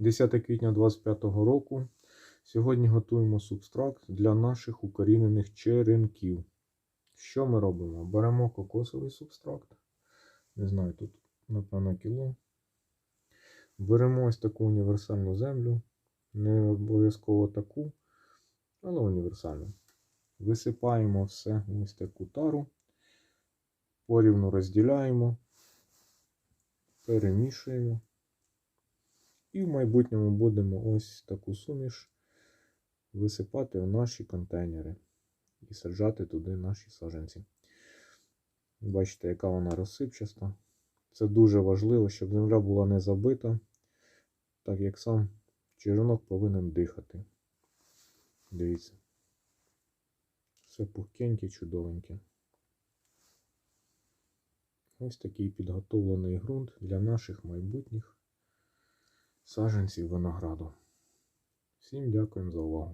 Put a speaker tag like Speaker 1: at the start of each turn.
Speaker 1: 10 квітня 2025 року. Сьогодні готуємо субстракт для наших укорінених черенків. Що ми робимо? Беремо кокосовий субстракт. Не знаю, тут, напевно, кіло. Беремо ось таку універсальну землю. Не обов'язково таку, але універсальну. Висипаємо все в ось таку тару. Порівну розділяємо, перемішуємо. І в майбутньому будемо ось таку суміш висипати в наші контейнери і саджати туди наші саджанці. Бачите, яка вона розсипчаста. Це дуже важливо, щоб земля була не забита, так як сам черенок повинен дихати. Дивіться. Все пухкеньке, чудовеньке. Ось такий підготовлений ґрунт для наших майбутніх саджанців винограду. Всім дякуємо за увагу.